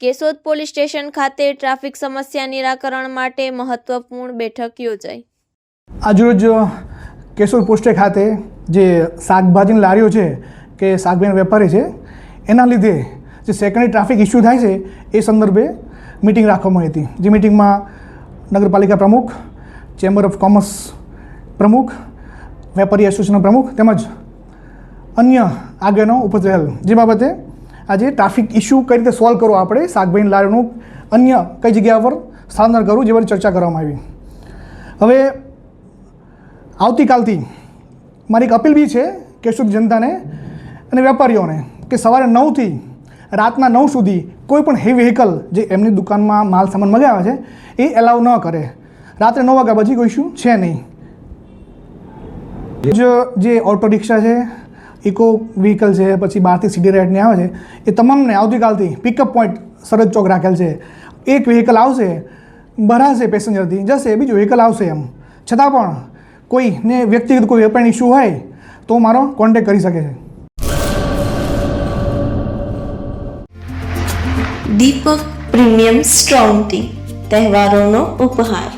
Keshod police station ખાતે traffic સમસ્યા નિરાકરણ માટે મહત્વપૂર્ણ બેઠક યોજાઈ. આજરોજ કેશોદ પોસ્ટે ખાતે જે શાકભાજીની લારીઓ છે, કે શાકભાજીના વેપારી છે, એના લીધે જે સેકન્ડરી ટ્રાફિક ઇસ્યુ થાય છે, એ સંદર્ભે મિટિંગ રાખવામાં આવી હતી. જે મિટિંગમાં નગરપાલિકા પ્રમુખ, ચેમ્બર ઓફ કોમર્સ પ્રમુખ, વેપારી એસોસિએશનના પ્રમુખ તેમજ અન્ય આગળનો ઉપસ્થિત રહેલ. જે બાબતે આજે ટ્રાફિક ઇસ્યુ કઈ રીતે સોલ્વ કરો આપણે? શાકભાઈ લારીઓનું અન્ય કઈ જગ્યા પર સ્થાનાંતર કરવું જે બધી ચર્ચા કરવામાં આવી. હવે આવતીકાલથી મારી એક અપીલ બી છે કેશુદ જનતાને અને વેપારીઓને કે સવારે નવથી રાતના નવ સુધી કોઈ પણ હેવી વ્હીકલ જે એમની દુકાનમાં માલ સામાન મગાવે છે, એ એલાવ ન કરે. રાત્રે નવ વાગ્યા પછી કોઈ ઇસ્યુ છે નહીં. જે ઓટો રિક્ષા છે ઇકો વ્હીકલ છે, પછી બહારથી સીડી રાઇડને આવે છે, એ તમામને આવતીકાલથી પિકઅપ પોઈન્ટ સરહદ ચોક રાખેલ છે. એક વ્હીકલ આવશે, ભરાશે પેસેન્જરથી જશે બીજું વ્હીકલ આવશે એમ. છતાં પણ કોઈને વ્યક્તિગત કોઈ વેપારી ઇસ્યુ હોય, તો મારો કોન્ટેક કરી શકે છે. દીપક પ્રીમિયમ સ્ટ્રોંગ ટી તહેવારોનો ઉપહાર.